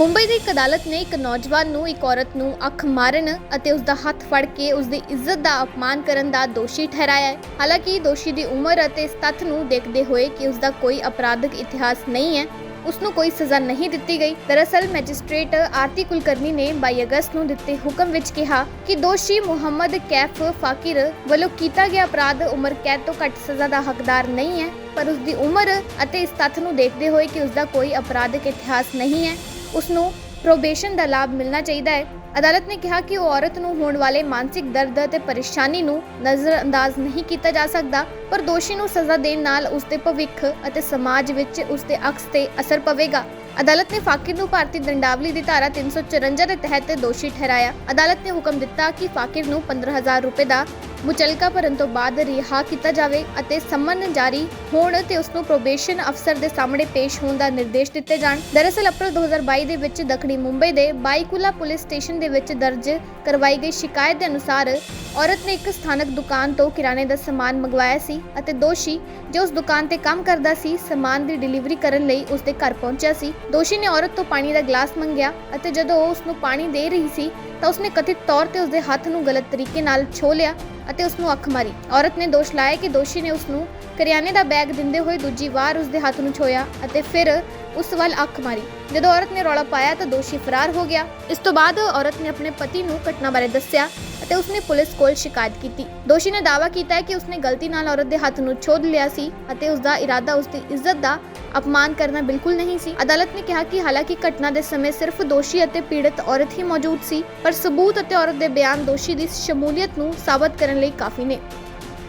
ਮੁੰਬਈ ਦੀ ਇੱਕ ਅਦਾਲਤ ਨੇ ਇੱਕ ਨੌਜਵਾਨ ਨੂੰ ਇੱਕ ਔਰਤ ਨੂੰ ਅੱਖ ਮਾਰਨ ਅਤੇ ਉਸ ਦਾ ਹੱਥ ਫੜ ਕੇ ਉਸ ਦੀ ਇੱਜ਼ਤ ਦਾ ਅਪਮਾਨ ਕਰਨ ਦਾ ਦੋਸ਼ੀ ਠਹਿਰਾਇਆ ਹੈ। ਹਾਲਾਂਕਿ ਦੋਸ਼ੀ ਦੀ ਉਮਰ ਅਤੇ ਇਸ ਤੱਥ ਨੂੰ ਦੇਖਦੇ ਹੋਏ ਕਿ ਉਸ ਦਾ ਕੋਈ ਅਪਰਾਧਿਕ ਇਤਿਹਾਸ ਨਹੀਂ ਹੈ ਉਸ ਨੂੰ ਕੋਈ ਸਜ਼ਾ ਨਹੀਂ ਦਿੱਤੀ ਗਈ। ਦਰਅਸਲ, ਮੈਜਿਸਟ੍ਰੇਟ ਆਰਤੀ ਕੁਲਕਰਨੀ ਨੇ 22 ਅਗਸਤ ਨੂੰ ਦਿੱਤੇ ਹੁਕਮ ਵਿੱਚ ਕਿਹਾ ਕਿ ਦੋਸ਼ੀ ਮੁਹੰਮਦ ਕੈਫ ਫਾਕਿਰ ਵੱਲੋਂ ਕੀਤਾ ਗਿਆ ਅਪਰਾਧ ਉਮਰ ਕੈਦ ਤੋਂ ਘੱਟ ਸਜ਼ਾ ਦਾ ਹੱਕਦਾਰ ਨਹੀਂ ਹੈ, ਪਰ ਉਸ ਦੀ ਉਮਰ ਅਤੇ ਇਸ ਤੱਥ ਨੂੰ ਦੇਖਦੇ ਹੋਏ ਕਿ ਉਸ ਦਾ ਕੋਈ ਅਪਰਾਧਿਕ ਇਤਿਹਾਸ ਨਹੀਂ ਹੈ। ਉਸ ਨੂੰ ਪ੍ਰੋਬੇਸ਼ਨ ਦਾ ਲਾਭ ਮਿਲਣਾ ਚਾਹੀਦਾ ਹੈ। ਅਦਾਲਤ ਨੇ ਕਿਹਾ ਕਿ ਉਹ ਔਰਤ ਨੂੰ ਹੋਣ ਵਾਲੇ ਮਾਨਸਿਕ ਦਰਦ ਅਤੇ ਪਰੇਸ਼ਾਨੀ ਨੂੰ ਨਜ਼ਰਅੰਦਾਜ਼ ਨਹੀਂ ਕੀਤਾ ਜਾ ਸਕਦਾ, ਪਰ ਦੋਸ਼ੀ ਨੂੰ ਸਜ਼ਾ ਦੇਣ ਨਾਲ ਉਸ ਦੇ ਭਵਿੱਖ ਅਤੇ ਸਮਾਜ ਵਿੱਚ ਉਸ ਦੇ ਅਕਸ ਤੇ ਅਸਰ ਪਵੇਗਾ। ਅਦਾਲਤ ਨੇ ਫਾਕਿਰ ਨੂੰ ਭਾਰਤੀ ਦੰਡਾਵਲੀ ਦੀ ਧਾਰਾ 354 ਦੇ ਤਹਿਤ ਦੋਸ਼ੀ ਠਹਿਰਾਇਆ। ਅਦਾਲਤ ਨੇ ਹੁਕਮ ਦਿੱਤਾ ਕਿ ਫਾਕਿਰ ਨੂੰ 15000 ਰੁਪਏ ਦਾ ਮੁਚਲਕਾ ਭਰਨ ਤੋਂ ਬਾਅਦ ਰਿਹਾ ਕੀਤਾ ਜਾਵੇ ਅਤੇ ਸੰਮਨ ਜਾਰੀ ਹੋਣ ਤੇ ਉਸ ਨੂੰ ਪ੍ਰੋਬੇਸ਼ਨ ਅਫਸਰ ਦੇ ਸਾਹਮਣੇ ਪੇਸ਼ ਹੋਣ ਦਾ ਨਿਰਦੇਸ਼ ਦਿੱਤੇ ਜਾਣ। ਦਰਅਸਲ, ਅਪ੍ਰੈਲ 2022 ਦੇ ਵਿੱਚ ਦੱਖਣੀ ਮੁੰਬਈ ਦੇ ਬਾਈਕੁਲਾ ਪੁਲਿਸ ਸਟੇਸ਼ਨ ਦੇ ਵਿੱਚ ਦਰਜ ਕਰਵਾਈ ਗਈ ਸ਼ਿਕਾਇਤ ਦੇ ਅਨੁਸਾਰ ਔਰਤ ਨੇ ਇੱਕ ਸਥਾਨਕ ਦੁਕਾਨ ਤੋਂ ਕਿਰਾਣੇ ਦਾ ਸਮਾਨ ਮੰਗਵਾਇਆ ਸੀ ਅਤੇ ਦੋਸ਼ੀ ਜੋ ਉਸ ਦੁਕਾਨ ਤੇ ਕੰਮ ਕਰਦਾ ਸੀ, ਸਮਾਨ ਦੀ ਡਿਲੀਵਰੀ ਕਰਨ ਲਈ ਉਸ ਦੇ ਘਰ ਪਹੁੰਚਿਆ ਸੀ। ਦੋਸ਼ੀ ਨੇ ਔਰਤ ਤੋਂ ਪਾਣੀ ਦਾ ਗਲਾਸ ਮੰਗਿਆ ਅਤੇ ਜਦੋਂ ਉਹ ਉਸ ਨੂੰ ਪਾਣੀ ਦੇ ਰਹੀ ਸੀ ਤਾਂ ਉਸਨੇ ਕਥਿਤ ਤੌਰ ਤੇ ਉਸਦੇ ਹੱਥ ਨੂੰ ਗਲਤ ਤਰੀਕੇ ਨਾਲ ਛੋਹ ਲਿਆ ਅਤੇ ਉਸ ਨੂੰ ਅੱਖ ਮਾਰੀ। ਔਰਤ ਨੇ ਦੋਸ਼ ਲਾਇਆ ਕਿ ਦੋਸ਼ੀ ਨੇ ਉਸ ਨੂੰ ਕਰਿਆਨੇ ਦਾ ਬੈਗ ਦਿੰਦੇ ਹੋਏ ਦੂਜੀ ਵਾਰ ਉਸ ਦੇ ਹੱਥ ਨੂੰ ਛੋਇਆ ਅਤੇ ਫਿਰ ਉਸ ਵੱਲ ਅੱਖ ਮਾਰੀ। ਜਦੋਂ ਔਰਤ ਨੇ ਰੌਲਾ ਪਾਇਆ ਤਾਂ ਦੋਸ਼ੀ ਫਰਾਰ ਹੋ ਗਿਆ। ਇਸ ਤੋਂ ਬਾਅਦ ਔਰਤ ਨੇ ਆਪਣੇ ਪਤੀ ਨੂੰ ਘਟਨਾ ਬਾਰੇ ਦੱਸਿਆ ਅਤੇ ਉਸਨੇ ਪੁਲਿਸ ਕੋਲ ਸ਼ਿਕਾਇਤ ਕੀਤੀ। ਦੋਸ਼ੀ ਨੇ ਦਾਅਵਾ ਕੀਤਾ ਹੈ ਕਿ ਉਸਨੇ ਗਲਤੀ ਨਾਲ ਔਰਤ ਦੇ ਹੱਥ ਨੂੰ ਛੋਦ ਲਿਆ ਸੀ ਅਤੇ ਉਸ ਦਾ ਇਰਾਦਾ ਉਸ ਦੀ ਇੱਜ਼ਤ ਦਾ ਅਪਮਾਨ ਕਰਨਾ ਬਿਲਕੁਲ ਨਹੀਂ ਸੀ। ਅਦਾਲਤ ਨੇ ਕਿਹਾ ਕਿ ਹਾਲਾਂਕਿ ਘਟਨਾ ਦੇ ਸਮੇਂ ਸਿਰਫ ਦੋਸ਼ੀ ਅਤੇ ਪੀੜਤ ਔਰਤ ਹੀ ਮੌਜੂਦ ਸੀ, ਪਰ ਸਬੂਤ ਅਤੇ ਔਰਤ ਦੇ ਬਿਆਨ ਦੋਸ਼ੀ ਦੀ ਸ਼ਮੂਲੀਅਤ ਨੂੰ ਸਾਬਤ ਕਰਨ ਲਈ ਕਾਫੀ ਨੇ।